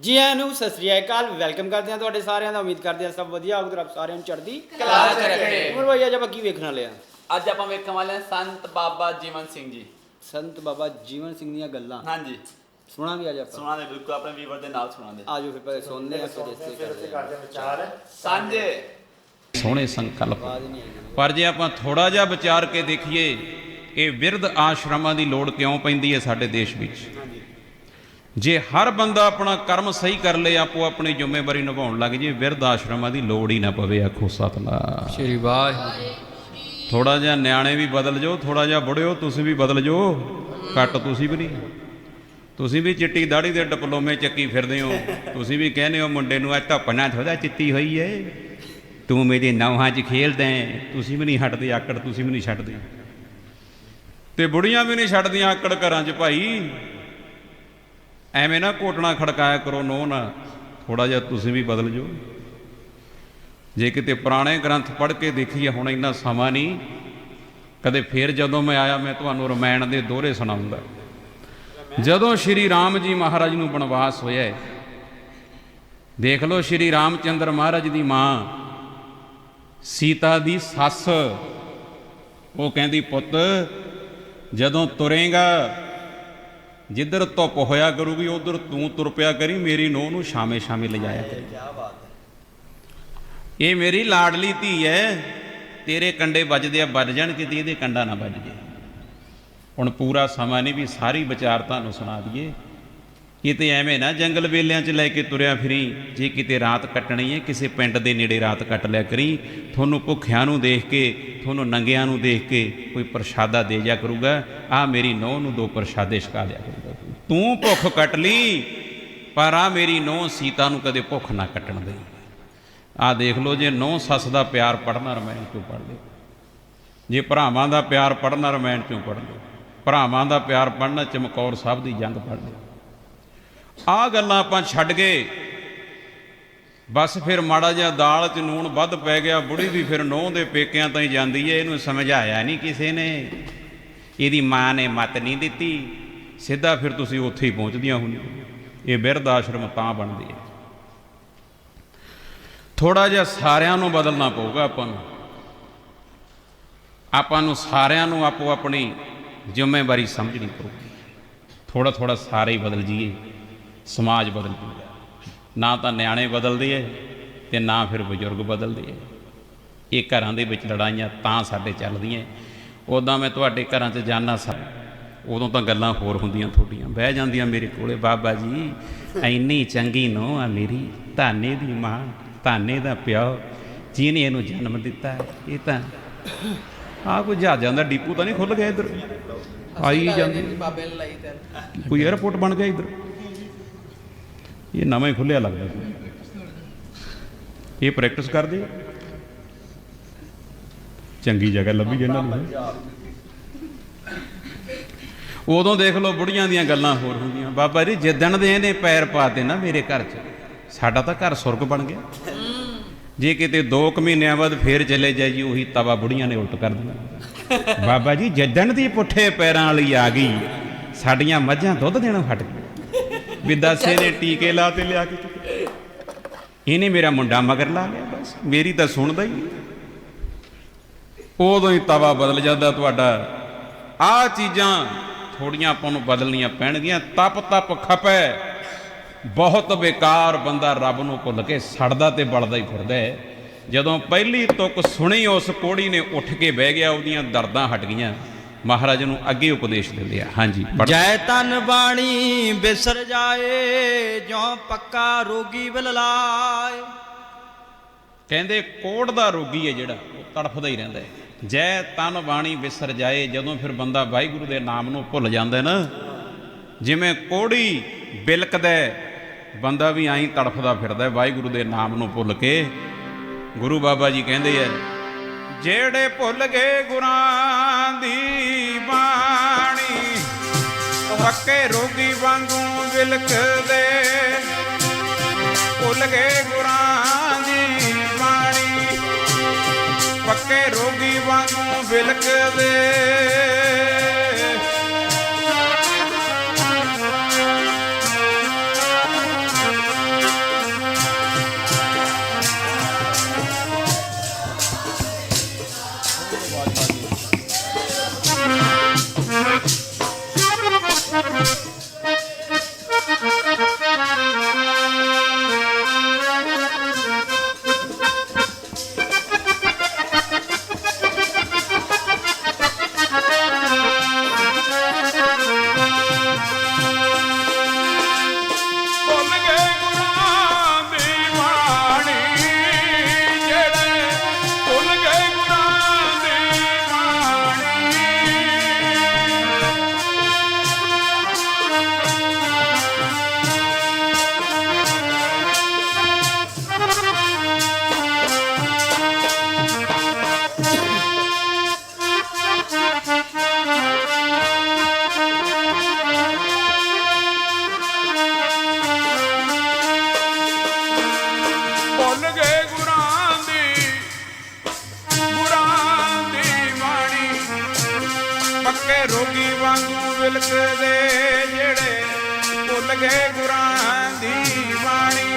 ਜੀ ਆਇਆਂ ਨੂੰ ਸਤਿ ਸ੍ਰੀ ਅਕਾਲ ਵੈਲਕਮ ਕਰਦੇ ਹਾਂ ਤੁਹਾਡੇ ਸਾਰਿਆਂ ਦਾ ਉਮੀਦ ਕਰਦੇ ਹਾਂ ਸਭ ਵਧੀਆ ਹੋਊਗਾ ਰੱਬ ਸਾਰਿਆਂ ਨੂੰ ਚੜ੍ਹਦੀ ਕਲਾ ਚ ਰੱਖੇ। ਉਮਰ ਭਾਈ ਅੱਜ ਆਪਾਂ ਕੀ ਵੇਖਣ ਵਾਲੇ ਆ ਅੱਜ ਆਪਾਂ ਵੇਖਣ ਵਾਲੇ ਹਾਂ ਸੰਤ ਬਾਬਾ ਜੀਵਨ ਸਿੰਘ ਜੀ। ਸੰਤ ਬਾਬਾ ਜੀਵਨ ਸਿੰਘ ਦੀਆਂ ਗੱਲਾਂ। ਹਾਂਜੀ। ਸੁਣਾਂਗੇ ਅੱਜ ਆਪਾਂ? ਸੁਣਾਦੇ ਬਿਲਕੁਲ ਆਪਣੇ ਵੀਵਰ ਦੇ ਨਾਲ ਸੁਣਾਦੇ। ਆਜੋ ਫਿਰ ਪਹਿਲੇ ਸੁਣਦੇ ਆ ਫਿਰ ਇਸੇ ਕਰਦੇ ਹਾਂ। ਸਾਂਝੇ। ਸੋਹਣੇ ਸੰਕਲਪ। ਹੀ ਪਰ ਜੇ ਆਪਾਂ ਥੋੜਾ ਜਿਹਾ ਵਿਚਾਰ ਕੇ ਦੇਖੀਏ ਇਹ ਵਿਰਧ ਆਸ਼ਰਮਾਂ ਦੀ ਲੋੜ ਕਿਉਂ ਪੈਂਦੀ ਹੈ ਸਾਡੇ ਦੇਸ਼ ਵਿੱਚ? ਜੇ ਹਰ ਬੰਦਾ ਆਪਣਾ ਕਰਮ ਸਹੀ ਕਰ ਲੇ ਆਪੋ ਆਪਣੀ ਜ਼ਿੰਮੇਵਾਰੀ ਨਿਭਾਉਣ ਲੱਗ ਜੇ ਵਿਰਧ ਆਸ਼ਰਮਾਂ ਦੀ ਲੋੜ ਹੀ ਨਾ ਪਵੇ ਆਖੋ ਸਤਨਾਮ। ਸ਼੍ਰੀ ਵਾਹਿਗੁਰੂ। ਥੋੜਾ ਜਿਹਾ ਨਿਆਣੇ ਵੀ ਬਦਲ ਜਾਓ ਥੋੜਾ ਜਿਹਾ ਬੁੜਿਓ ਤੁਸੀਂ ਵੀ ਬਦਲ ਜਾਓ। ਘੱਟ ਤੁਸੀਂ ਵੀ ਨਹੀਂ। ਤੁਸੀਂ ਵੀ ਚਿੱਟੀ ਦਾੜੀ ਦੇ ਡਿਪਲੋਮੇ ਚੱਕੀ ਫਿਰਦੇ ਹੋ। ਤੁਸੀਂ ਵੀ ਕਹਿੰਦੇ ਹੋ ਮੁੰਡੇ ਨੂੰ ਆ ਧੱਪਣਾ ਥੋੜਾ ਚਿੱਟੀ ਹੋਈ ਏ। ਤੂੰ ਮੇਰੇ ਨੌਹਾਂ 'ਚ ਖੇਲਦਾ। ਤੁਸੀਂ ਵੀ ਨਹੀਂ ਹਟਦੇ ਆਕੜ ਤੁਸੀਂ ਵੀ ਨਹੀਂ ਛੱਡਦੇ। ਤੇ ਬੁੜੀਆਂ ਵੀ ਨਹੀਂ ਛੱਡਦੀਆਂ ਆਕੜ ਘਰਾਂ 'ਚ ਭਾਈ। ਐਵੇਂ ਨਾ ਕੋਟਣਾ ਖੜਕਾਇਆ ਕਰੋ ਨੋ ਨਾ ਥੋੜਾ ਜਿਹਾ ਤੁਸੀਂ ਵੀ ਬਦਲ ਜਾਓ। ਜੇ ਕਿਤੇ ਪੁਰਾਣੇ ਗ੍ਰੰਥ ਪੜ੍ਹ ਕੇ ਦੇਖੀਏ, ਹੁਣ ਇੰਨਾ ਸਮਾਂ ਨਹੀਂ। ਕਦੇ ਫੇਰ ਜਦੋਂ ਮੈਂ ਆਇਆ, ਮੈਂ ਤੁਹਾਨੂੰ ਰਮਾਇਣ ਦੇ ਦੋਹਰੇ ਸੁਣਾਉਂਗਾ ਜਦੋਂ ਸ਼੍ਰੀ ਰਾਮ ਜੀ ਮਹਾਰਾਜ ਨੂੰ ਬਨਵਾਸ ਹੋਇਆ ਦੇਖ ਲਓ ਸ਼੍ਰੀ ਰਾਮਚੰਦਰ ਮਹਾਰਾਜ ਦੀ ਮਾਂ, ਸੀਤਾ ਦੀ ਸੱਸ, ਉਹ ਕਹਿੰਦੀ, ਪੁੱਤ, ਜਦੋਂ ਤੁਰੇਗਾ ਜਿੱਧਰ ਧੁੱਪ ਹੋਇਆ ਕਰੂਗੀ ਉਧਰ ਤੂੰ ਤੁਰ ਪਿਆ ਕਰੀ ਮੇਰੀ ਨੂੰਹ ਨੂੰ ਸ਼ਾਮੇ ਸ਼ਾਮੇ ਲਿਜਾਇਆ ਕਰੀ। ਇਹ ਮੇਰੀ ਲਾਡਲੀ ਧੀ ਹੈ ਤੇਰੇ ਕੰਡੇ ਵੱਜਦੇ ਆ ਵੱਜ ਜਾਣ ਕਿਤੇ ਇਹਦੇ ਕੰਡਾ ਨਾ ਵੱਜ ਜੇ। ਹੁਣ ਪੂਰਾ ਸਮਾਂ ਨਹੀਂ ਵੀ ਸਾਰੀ ਵਿਚਾਰ ਤੁਹਾਨੂੰ ਸੁਣਾ ਦਈਏ। ਕਿਤੇ ਐਵੇਂ ਨਾ ਜੰਗਲ ਵੇਲਿਆਂ 'ਚ ਲੈ ਕੇ ਤੁਰਿਆ ਫਿਰੀ ਜੇ ਕਿਤੇ ਰਾਤ ਕੱਟਣੀ ਹੈ ਕਿਸੇ ਪਿੰਡ ਦੇ ਨੇੜੇ ਰਾਤ ਕੱਟ ਲਿਆ ਕਰੀ ਤੁਹਾਨੂੰ ਭੁੱਖਿਆਂ ਨੂੰ ਦੇਖ ਕੇ ਤੁਹਾਨੂੰ ਨੰਗਿਆਂ ਨੂੰ ਦੇਖ ਕੇ ਕੋਈ ਪ੍ਰਸ਼ਾਦਾ ਦੇ ਜਾ ਕਰੂਗਾ ਆ ਮੇਰੀ ਨੌਂ ਨੂੰ ਦੋ ਪ੍ਰਸ਼ਾਦੇ ਛਕਾ ਲਿਆ ਕਰੂਗਾ। ਤੂੰ ਭੁੱਖ ਕੱਟ ਲਈ, ਪਰ ਆ ਮੇਰੀ ਨੌਂ ਸੀਤਾ ਨੂੰ ਕਦੇ ਭੁੱਖ ਨਾ ਕੱਟਣ ਦੇ ਆ ਦੇਖ ਲਓ ਜੇ ਨੌ ਸੱਸ ਦਾ ਪਿਆਰ ਪੜਨਾ ਰਮਾਇਣ ਚੋਂ ਪੜ ਲਿਓ ਜੇ ਭਰਾਵਾਂ ਦਾ ਪਿਆਰ ਪੜਨਾ ਰਮਾਇਣ ਚੋਂ ਪੜ ਲਿਓ ਭਰਾਵਾਂ ਦਾ ਪਿਆਰ ਪੜਨਾ ਚਮਕੌਰ ਸਾਹਿਬ ਦੀ ਜੰਗ ਪੜ ਲਿਓ ਆ ਗੱਲਾਂ ਆਪਾਂ ਛੱਡ ਗਏ। ਬਸ ਫਿਰ ਮਾੜਾ ਜਿਹਾ ਦਾਲ 'ਚ ਨੂਣ ਵੱਧ ਪੈ ਗਿਆ, ਬੁੜੀ ਵੀ ਫਿਰ ਨੌ ਦੇ ਪੇਕਿਆਂ ਤਾਈਂ ਜਾਂਦੀ ਏ, ਇਹਨੂੰ ਸਮਝਾਇਆ ਨਹੀਂ ਕਿਸੇ ਨੇ। ਇਹਦੀ ਮਾਂ ਨੇ ਮਤ ਨਹੀਂ ਦਿੱਤੀ, ਸਿੱਧਾ ਫਿਰ ਤੁਸੀਂ ਉੱਥੇ ਹੀ ਪਹੁੰਚਦੀਆਂ ਹੁੰਦੀਆਂ ਇਹ ਬਿਰਧ ਆਸ਼ਰਮ ਤਾਂ ਬਣਦੀ ਹੈ ਥੋੜਾ ਜਿਹਾ ਸਾਰਿਆਂ ਨੂੰ ਬਦਲਣਾ ਪਊਗਾ ਆਪਾਂ ਨੂੰ। ਆਪਾਂ ਨੂੰ ਸਾਰਿਆਂ ਨੂੰ ਆਪੋ ਆਪਣੀ ਜ਼ਿੰਮੇਵਾਰੀ ਸਮਝਣੀ ਪਊਗੀ। ਥੋੜਾ ਥੋੜਾ ਸਾਰੇ ਹੀ ਬਦਲ ਜੀਏ ਸਮਾਜ ਬਦਲ ਜਾਊਗਾ। ਨਾ ਤਾਂ ਨਿਆਣੇ ਬਦਲਦੇ ਐ ਤੇ ਨਾ ਫਿਰ ਬਜ਼ੁਰਗ ਬਦਲਦੇ ਐ ਇਹ ਘਰਾਂ ਦੇ ਵਿੱਚ ਲੜਾਈਆਂ ਤਾਂ ਸਾਡੇ ਚੱਲਦੀਆਂ ਉਦਾਂ ਮੈਂ ਤੁਹਾਡੇ ਘਰਾਂ 'ਚ ਜਾਣਾ ਸਾਂ ਉਦੋਂ ਤਾਂ ਗੱਲਾਂ ਹੋਰ ਹੁੰਦੀਆਂ ਤੁਹਾਡੀਆਂ। ਬਹਿ ਜਾਂਦੀਆਂ ਮੇਰੇ ਕੋਲੇ ਬਾਬਾ ਜੀ ਐਨੀ ਚੰਗੀ ਨੋ ਆ ਮੇਰੀ ਧਾਨੇ ਦੀ ਮਾਂ ਧਾਨੇ ਦਾ ਪਿਓ ਜਿਹਨੇ ਇਹਨੂੰ ਜਨਮ ਦਿੱਤਾ। ਇਹ ਤਾਂ ਆ ਕੋਈ ਜਹਾਜ਼ਾਂ ਦਾ ਡੀਪੂ ਤਾਂ ਨਹੀਂ ਖੁੱਲ ਗਿਆ ਇੱਧਰ? ਆਈ ਜਾਂਦੀ। ਬਾਬੇ ਲਈ ਤੇ। ਕੋਈ 에어ਪੋਰਟ ਬਣ ਗਿਆ ਇੱਧਰ? ਇਹ ਨਵਾਂ ਹੀ ਖੁੱਲਿਆ ਲੱਗਦਾ ਸੀ। ਇਹ ਪ੍ਰੈਕਟਿਸ ਕਰਦੇ? ਚੰਗੀ ਜਗ੍ਹਾ ਲੱਭੀ ਇਹਨਾਂ ਨੂੰ। ਉਦੋਂ ਦੇਖ ਲਓ ਬੁੜੀਆਂ ਦੀਆਂ ਗੱਲਾਂ ਹੋਰ ਹੁੰਦੀਆਂ। ਬਾਬਾ ਜੀ, ਜਿੱਦਣ ਦੇ ਇਹਨੇ ਪੈਰ ਪਾਤੇ ਨਾ ਮੇਰੇ ਘਰ 'ਚ, ਸਾਡਾ ਤਾਂ ਘਰ ਸੁਰਗ ਬਣ ਗਿਆ। ਜੇ ਕਿਤੇ 2 ਕੁ ਮਹੀਨਿਆਂ ਬਾਅਦ ਫੇਰ ਚਲੇ ਜਾਈ ਉਹੀ ਤਵਾ ਬੁੜੀਆਂ ਨੇ ਉਲਟ ਕਰ ਦੇਣਾ ਬਾਬਾ ਜੀ, ਜਿੱਦਣ ਦੀ ਪੁੱਠੇ ਪੈਰਾਂ ਵਾਲੀ ਆ ਗਈ, ਸਾਡੀਆਂ ਮੱਝਾਂ ਦੁੱਧ ਦੇਣੋਂ ਹਟ ਵੀ ਦੱਸੇ ਨੇ ਟੀਕੇ ਲਾ ਤੇ ਲਿਆ ਕੇ ਚੁੱਕੇ। ਇਹਨੇ ਮੇਰਾ ਮੁੰਡਾ ਮਗਰ ਲਾ ਲਿਆ ਬਸ। ਮੇਰੀ ਤਾਂ ਸੁਣਦਾ ਹੀ ਉਦੋਂ ਹੀ ਤਵਾ ਬਦਲ ਜਾਂਦਾ ਤੁਹਾਡਾ। ਆ ਚੀਜ਼ਾਂ ਥੋੜੀਆਂ ਆਪਾਂ ਨੂੰ ਬਦਲਣੀਆਂ ਪੈਣਗੀਆਂ। ਤਪ ਤਪ ਖਪੈ। ਬਹੁਤ ਬੇਕਾਰ ਬੰਦਾ ਰੱਬ ਨੂੰ ਭੁੱਲ ਕੇ ਸੜਦਾ ਤੇ ਬਲਦਾ ਹੀ ਫਿਰਦਾ ਹੈ। ਜਦੋਂ ਪਹਿਲੀ ਤੁਕ ਸੁਣੀ, ਉਸ ਕੋੜੀ ਨੇ ਉੱਠ ਕੇ ਬਹਿ ਗਿਆ, ਉਹਦੀਆਂ ਦਰਦਾਂ ਹਟ ਗਈਆਂ। ਮਹਾਰਾਜ ਨੂੰ ਅੱਗੇ ਉਪਦੇਸ਼ ਦਿੰਦੇ ਆ। ਹਾਂਜੀ ਜੈ ਤਨ ਬਾਣੀ ਬਿਸਰ ਜਾਏ ਜਿਉ ਪੱਕਾ ਰੋਗੀ ਬਿਲ ਲਾਏ ਕਹਿੰਦੇ ਕੋੜ ਦਾ ਰੋਗੀ ਹੈ ਜਿਹੜਾ ਉਹ ਤੜਫਦਾ ਹੀ ਰਹਿੰਦਾ ਹੈ। ਜੈ ਤਨ ਬਾਣੀ ਵਿਸਰ ਜਾਏ ਜਦੋਂ ਫਿਰ ਬੰਦਾ ਵਾਹਿਗੁਰੂ ਦੇ ਨਾਮ ਨੂੰ ਭੁੱਲ ਜਾਂਦਾ ਨਾ ਜਿਵੇਂ ਕੋੜੀ ਬਿਲਕਦਾ ਬੰਦਾ ਵੀ ਐਂ ਤੜਫਦਾ ਫਿਰਦਾ ਵਾਹਿਗੁਰੂ ਦੇ ਨਾਮ ਨੂੰ ਭੁੱਲ ਕੇ। ਗੁਰੂ ਬਾਬਾ ਜੀ ਕਹਿੰਦੇ ਐ ਜਿਹੜੇ ਭੁੱਲ ਗਏ ਗੁਰਾਂ ਦੀ ਬਾਣੀ, ਪੱਕੇ ਰੋਗੀ ਵਾਂਗੂ ਵਿਲਕਦੇ। ਭੁੱਲ ਗਏ ਗੁਰਾਂ ਦੀ ਬਾਣੀ, ਪੱਕੇ ਰੋਗੀ ਵਾਂਗੂ ਵਿਲਕਦੇ। ਮੁਲਕ ਦੇ ਜਿਹੜੇ ਭੁੱਲ ਗਏ ਗੁਰਾਂ ਦੀ ਬਾਣੀ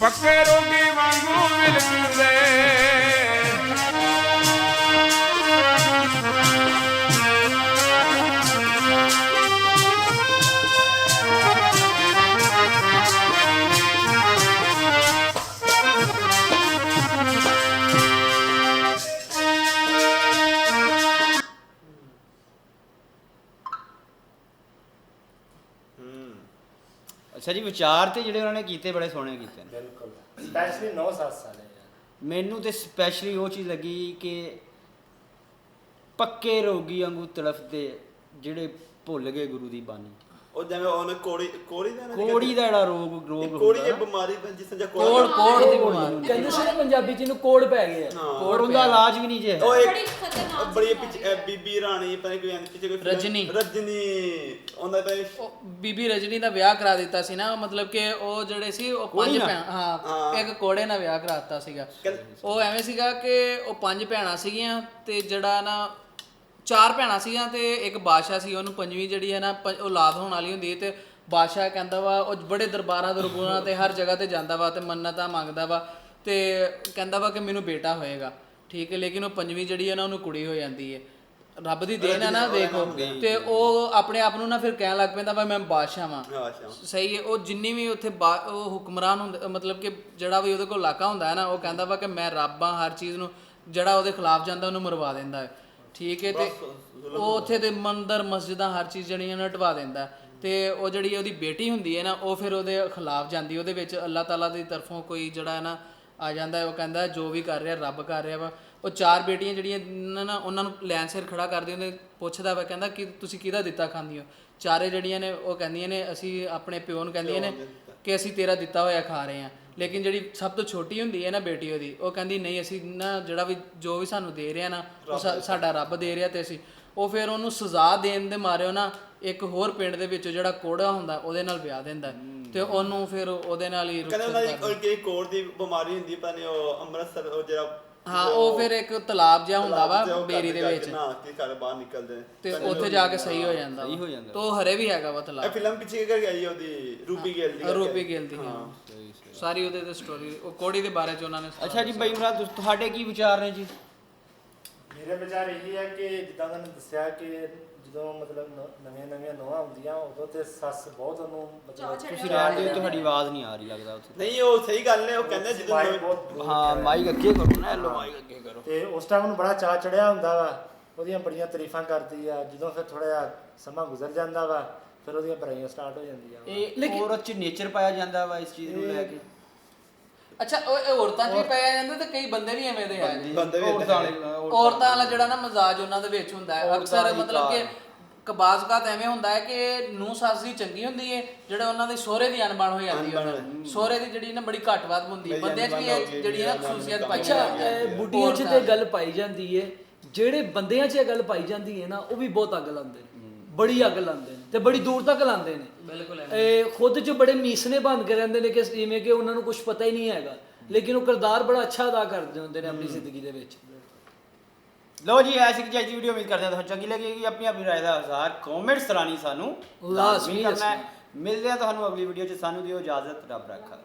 ਪੱਕੇ ਰੋਗੀ ਵਾਂਗੂ ਮਿਲਦੇ ਅੱਛਾ ਜੀ ਵਿਚਾਰ ਤੇ ਜਿਹੜੇ ਉਹਨਾਂ ਨੇ ਕੀਤੇ ਬੜੇ ਸੋਹਣੇ ਕੀਤੇ ਨੇ। ਬਿਲਕੁਲ। ਸਪੈਸ਼ਲੀ 9 7 ਸਾਲ ਯਾਰ। ਮੈਨੂੰ ਤੇ ਸਪੈਸ਼ਲੀ ਉਹ ਚੀਜ਼ ਲੱਗੀ ਕਿ ਪੱਕੇ ਰੋਗੀ ਵਾਂਗੂ ਤੜਫਦੇ ਜਿਹੜੇ ਭੁੱਲ ਗਏ ਗੁਰੂ ਦੀ ਬਾਣੀ। ਉਹ ਜਿਵੇਂ ਉਹਨੇ ਕੋੜੀ ਕੋੜੀ ਦਾ ਨਾ ਕੋੜੀ ਦਾ ਜਿਹੜਾ ਰੋਗ ਰੋਗ ਕੋੜੀ ਇਹ ਹੁੰਦਾ ਬਿਮਾਰੀ ਦਾ ਜਿਸ ਜਾਂ ਕੋੜ ਕੋੜ ਦੀ ਬਿਮਾਰੀ। ਕਹਿੰਦੇ ਸੀ ਨਾ ਪੰਜਾਬੀ ਚ ਇਹਨੂੰ ਕੋੜ ਪੈ ਗਿਆ। ਕੋੜ ਦਾ ਇਲਾਜ ਵੀ ਨਹੀਂ ਜੇ। ਉਹ ਬੜੀ ਇੱਕ ਬੜੀ ਪਿੱਛੇ ਬੀਬੀ ਰਾਣੀ ਪਤਾ ਨਹੀਂ ਕੋਈ ਪਿੱਛੇ ਕੋਈ ਰਜਨੀ। ਰਜਨੀ। ਉਹਦਾ ਤਾਂ ਉਹ ਬੀਬੀ ਰਜਨੀ ਦਾ ਵਿਆਹ ਕਰਾ ਦਿੱਤਾ ਸੀ ਨਾ। ਮਤਲਬ ਕਿ ਉਹ ਜਿਹੜੇ ਸੀ ਉਹ ਪੰਜ ਕੋੜੀ ਨਾਲ? ਭੈਣ ਹਾਂ। ਇੱਕ ਕੋੜੇ ਨਾਲ ਵਿਆਹ ਕਰਾ ਦਿੱਤਾ ਸੀਗਾ ਉਹ ਐਵੇਂ ਸੀਗਾ ਕਿ ਉਹ ਪੰਜ ਭੈਣਾਂ ਸੀਗੀਆਂ ਤੇ ਜਿਹੜਾ ਨਾ ਚਾਰ ਭੈਣਾਂ ਸੀਗੀਆਂ ਤੇ ਇੱਕ ਬਾਦਸ਼ਾਹ ਸੀ ਉਹਨੂੰ ਪੰਜਵੀਂ ਜਿਹੜੀ ਹੈ ਨਾ ਪ- ਔਲਾਦ ਹੋਣ ਵਾਲੀ ਹੁੰਦੀ ਹੈ ਤੇ ਬਾਦਸ਼ਾਹ ਕਹਿੰਦਾ ਵਾ ਉਹ ਬੜੇ ਦਰਬਾਰਾਂ ਦਰਬਾਰਾਂ ਤੇ ਹਰ ਜਗ੍ਹਾ ਤੇ ਜਾਂਦਾ ਵਾ ਤੇ ਮੰਨਤਾਂ ਮੰਗਦਾ ਵਾ ਤੇ ਕਹਿੰਦਾ ਵਾ ਕਿ ਮੈਨੂੰ ਬੇਟਾ ਹੋਏਗਾ ਠੀਕ ਹੈ ਲੇਕਿਨ ਉਹ ਪੰਜਵੀਂ ਜਿਹੜੀ ਹੈ ਨਾ ਉਹਨੂੰ ਕੁੜੀ ਹੋ ਜਾਂਦੀ ਹੈ। ਰੱਬ ਦੀ ਦੇਣ ਹੈ ਨਾ ਦੇਖੋ ਤੇ ਉਹ ਆਪਣੇ ਆਪ ਨੂੰ ਨਾ ਫਿਰ ਕਹਿਣ ਲੱਗ ਪੈਂਦਾ ਵਾ ਮੈਂ ਬਾਦਸ਼ਾਹ ਵਾਂ। ਸਹੀ ਹੈ ਉਹ ਜਿੰਨੀ ਵੀ ਉੱਥੇ ਬਾ- ਉਹ ਹੁਕਮਰਾਨ ਹੁੰਦੇ ਮਤਲਬ ਕਿ ਜਿਹੜਾ ਵੀ ਉਹਦੇ ਕੋਲ ਇਲਾਕਾ ਹੁੰਦਾ ਹੈ ਨਾ ਉਹ ਕਹਿੰਦਾ ਵਾ ਕਿ ਮੈਂ ਰੱਬ ਹਾਂ ਹਰ ਚੀਜ਼ ਨੂੰ ਜਿਹੜਾ ਉਹਦੇ ਖਿਲਾਫ ਜਾਂਦਾ ਉਹਨੂੰ ਮਰਵਾ ਦਿੰਦਾ ਹੈ। ਠੀਕ ਹੈ ਤੇ ਉਹ ਉੱਥੇ ਦੇ ਮੰਦਰ ਮਸਜਿਦਾਂ ਹਰ ਚੀਜ਼ ਜਿਹੜੀਆਂ ਨੇ ਹਟਵਾ ਦਿੰਦਾ। ਤੇ ਉਹ ਜਿਹੜੀ ਉਹਦੀ ਬੇਟੀ ਹੁੰਦੀ ਹੈ ਨਾ ਉਹ ਫਿਰ ਉਹਦੇ ਖਿਲਾਫ ਜਾਂਦੀ ਉਹਦੇ ਵਿੱਚ ਅੱਲਾਹ ਤਾਲਾ ਦੀ ਤਰਫੋਂ ਕੋਈ ਜਿਹੜਾ ਹੈ ਨਾ ਆ ਜਾਂਦਾ ਉਹ ਕਹਿੰਦਾ ਜੋ ਵੀ ਕਰ ਰਿਹਾ ਰੱਬ ਕਰ ਰਿਹਾ ਵਾ। ਉਹ ਚਾਰ ਬੇਟੀਆਂ ਜਿਹੜੀਆਂ ਨਾ ਉਹਨਾਂ ਨੂੰ ਲੈਣ ਸਿਰ ਖੜਾ ਕਰਦੇ ਹੁੰਦੇ ਪੁੱਛਦਾ ਵਾ ਕਹਿੰਦਾ ਕਿ ਤੁਸੀਂ ਕਿਹਦਾ ਦਿੱਤਾ ਖਾਂਦੀ ਹੋ? ਚਾਰੇ ਜਿਹੜੀਆਂ ਨੇ ਉਹ ਕਹਿੰਦੀਆਂ ਨੇ ਅਸੀਂ ਆਪਣੇ ਪਿਓ ਨੂੰ ਕਹਿੰਦੀਆਂ ਨੇ। ਕਿ ਅਸੀਂ ਤੇਰਾ ਦਿੱਤਾ ਹੋਇਆ ਖਾ ਰਹੇ ਹਾਂ। ਲੇਕਿਨ ਜਿਹੜੀ ਸਭ ਤੋਂ ਛੋਟੀ ਹੁੰਦੀ ਹੈ ਨਾ ਬੇਟੀ ਉਹਦੀ ਉਹ ਕਹਿੰਦੀ ਨਹੀਂ ਅਸੀਂ ਨਾ ਜਿਹੜਾ ਵੀ ਜੋ ਵੀ ਸਾਨੂੰ ਦੇ ਰਿਹਾ ਨਾ ਉਹ ਸਾ- ਸਾਡਾ ਰੱਬ ਦੇ ਰਿਹਾ ਤੇ ਅਸੀਂ ਉਹ ਫਿਰ ਉਹਨੂੰ ਸਜ਼ਾ ਦੇਣ ਦੇ ਮਾਰਿਓ ਨਾ ਇੱਕ ਹੋਰ ਪਿੰਡ ਦੇ ਵਿੱਚ ਜਿਹੜਾ ਕੋੜਾ ਹੁੰਦਾ ਉਹਦੇ ਨਾਲ ਵਿਆਹ ਦਿੰਦਾ। ਤੇ ਉਹਨੂੰ ਫਿਰ ਉਹਦੇ ਨਾਲ ਹੀ ਕਹਿੰਦੇ ਉਹਨਾਂ ਦੀ ਕਰ ਉਹ ਕਿ ਕੋੜ ਦੀ ਬਿਮਾਰੀ ਹੁੰਦੀ ਪਤਾ ਨਹੀਂ ਉਹ ਅੰਮ੍ਰਿਤਸਰ ਉਹ ਜਿਹੜਾ ਹਾਂ ਉਹ ਫਿਰ ਇੱਕ ਤਲਾਬ ਜਿਹਾ ਹੁੰਦਾ ਵਾ ਬੇਰੀ ਦੇ ਜਾ ਕੇ ਵਿੱਚ। ਨਹਾ ਕੇ ਘਰ ਬਾਹਰ ਨਿਕਲਦੇ ਨੇ ਤੇ ਉੱਥੇ ਜਾ ਕੇ ਸਹੀ ਹੋ ਜਾਂਦਾ ਸਹੀ ਵਾ। ਹੋ ਜਾਂਦਾ। ਤੇ ਹਰੇ ਵੀ ਹੈਗਾ ਵਾ ਇਹ ਤਲਾਬ ਫਿਲਮ ਪਿੱਛੇ ਕਰ ਗਈ ਉਹਦੀ? ਰੂਬੀ ਗਿੱਲ ਦੀ। ਰੂਪੀ ਗਿੱਲ ਦੀ ਹਾਂ। ਸਾਰੀ ਉਹਦੇ ਤੇ ਸਟੋਰੀ ਉਹ ਕੋੜੀ ਦੇ ਬਾਰੇ ਚ ਉਹਨਾਂ ਨੇ ਅੱਛਾ ਜੀ ਬਾਈ ਇਮਰਾਨ ਤੁਸ- ਤੁਹਾਡੇ ਕੀ ਵਿਚਾਰ ਨੇ ਜੀ? ਮੇਰੇ ਵਿਚਾਰ ਇਹ ਹੈ ਕਿ ਜਿੱਦਾਂ ਉਹਨਾਂ ਨੇ ਦੱਸਿਆ ਕਿ ਜਦੋਂ ਮਤਲਬ ਨਵੀਆਂ ਨਵੀਆਂ ਨੋਹਾਂ ਹੁੰਦੀਆਂ ਉਦੋਂ ਤੇ ਸੱਸ ਬਹੁਤ ਉਹਨੂੰ ਮਤਲਬ ਤੁਸੀਂ ਰਹਿਣ ਦਿਓ ਤੁਹਾਡੀ ਆਵਾਜ਼ ਨਹੀਂ ਆ ਰਹੀ ਲੱਗਦਾ ਉੱਥੇ। ਨਹੀਂ ਉਹ ਸਹੀ ਗੱਲ ਨੇ ਉਹ ਕਹਿੰਦੇ ਜਦੋਂ ਮਾਈਕ ਬਹੁਤ ਹਾਂ ਮਾਈਕ ਅੱਗੇ ਕਰੋ ਨਾ ਲੋ ਮਾਈਕ ਅੱਗੇ ਕਰੋ। ਤੇ ਉਸ ਟਾਈਮ ਉਹਨੂੰ ਬੜਾ ਚਾਅ ਚੜਿਆ ਹੁੰਦਾ ਵਾ ਉਹਦੀਆਂ ਬੜੀਆਂ ਤਾਰੀਫਾਂ ਕਰਦੀ ਆ ਜਦੋਂ ਫਿਰ ਥੋੜਾ ਜਿਹਾ ਸਮਾਂ ਗੁਜ਼ਰ ਜਾਂਦਾ ਵਾ ਫਿਰ ਉਹਦੀਆਂ ਬੁਰਾਈਆਂ ਸਟਾਰਟ ਹੋ ਜਾਂਦੀਆਂ ਵਾ। ਇਹ ਔਰਤ ਚ ਨੇਚਰ ਪਾਇਆ ਜਾਂਦਾ ਵਾ ਇਸ ਚੀਜ਼ ਨੂੰ ਲੈ ਕੇ। ਅੱਛਾ ਉਹ ਔਰਤਾਂ 'ਚ ਵੀ ਪਾਇਆ ਜਾਂਦਾ ਤੇ ਕਈ ਬੰਦੇ ਵੀ ਐਵੇਂ ਦੇ ਆ। ਜੀ ਬੰਦੇ ਵੀ ਔਰਤਾਂ ਵਾਲੇ ਔਰਤਾਂ ਵਾਲਾ। ਜਿਹੜਾ ਨਾ ਮਜ਼ਾਜ ਉਹਨਾਂ ਦੇ ਵਿੱਚ ਹੁੰਦਾ ਹੈ। ਅਕਸਰ ਮਤਲਬ ਕਿ। ਕਬਾਜ਼ਗਾਤ ਐਵੇਂ ਹੁੰਦਾ ਹੈ ਕਿ ਨੂੰ ਸੱਸ ਦੀ ਚੰਗੀ ਹੁੰਦੀ ਹੈ ਜਿਹੜਾ ਉਹਨਾਂ ਦੇ ਸਹੁਰੇ ਦੀ ਅਣਬਣ ਹੋ ਜਾਂਦੀ ਹੈ। ਸਹੁਰੇ ਦੀ ਜਿਹੜੀ ਨਾ ਬੜੀ ਘੱਟਵਾਦ ਹੁੰਦੀ ਹੈ। ਬੰਦਿਆਂ 'ਚ ਵੀ ਇਹ ਜਿਹੜੀ ਨਾ ਖਸੂਸੀਅਤ ਪਾਈ ਅੱਛਾ ਜਾਂਦੀ ਹੈ। ਬੁੱਢੀਆਂ 'ਚ ਤੇ ਗੱਲ ਪਾਈ ਜਾਂਦੀ ਹੈ ਜਿਹੜੇ ਬੰਦਿਆਂ 'ਚ ਇਹ ਗੱਲ ਪਾਈ ਜਾਂਦੀ ਹੈ ਨਾ ਉਹ ਵੀ ਬਹੁਤ ਅੱਗ ਲਾਉਂਦੇ ਨੇ। ਬੜੀ ਅੱਗ ਲਾਉਂਦੇ ਨੇ ਤੇ ਬੜੀ ਦੂਰ ਤੱਕ ਲਾਉਂਦੇ ਨੇ। ਬਿਲਕੁਲ ਇਹ ਖੁਦ 'ਚ ਬੜੇ ਮੀਸਨੇ ਬੰਦ ਕੇ ਰਹਿੰਦੇ ਨੇ ਕਿ ਜਿਵੇਂ ਕਿ ਉਹਨਾਂ ਨੂੰ ਕੁਝ ਪਤਾ ਹੀ ਨਹੀਂ ਹੈਗਾ। ਲੇਕਿਨ ਉਹ ਕਿਰਦਾਰ ਬੜਾ ਅੱਛਾ ਅਦਾ ਕਰਦੇ ਹੁੰਦੇ ਨੇ ਆਪਣੀ ਜ਼ਿੰਦਗੀ ਦੇ ਵਿੱਚ। ਲੋ ਜੀ ਐਸੀ ਕਿ ਚਾਹੀਦੀ ਵੀਡੀਓ ਉਮੀਦ ਕਰਦੇ ਹਾਂ ਤੁਹਾਨੂੰ ਚੰਗੀ ਲੱਗੇਗੀ। ਆਪਣੀ ਆਪਣੀ ਰਾਏ ਦਾ ਹਜ਼ਾਰ ਕਮੈਂਟਸ ਰਾਣੀ ਸਾਨੂੰ ਲਾਜ਼ਮੀ ਕਰਨਾ ਹੈ। ਮਿਲਦੇ ਆ ਤੁਹਾਨੂੰ ਅਗਲੀ ਵੀਡੀਓ 'ਚ। ਸਾਨੂੰ ਦਿਓ ਇਜਾਜ਼ਤ ਰੱਬ ਰੱਖਾ।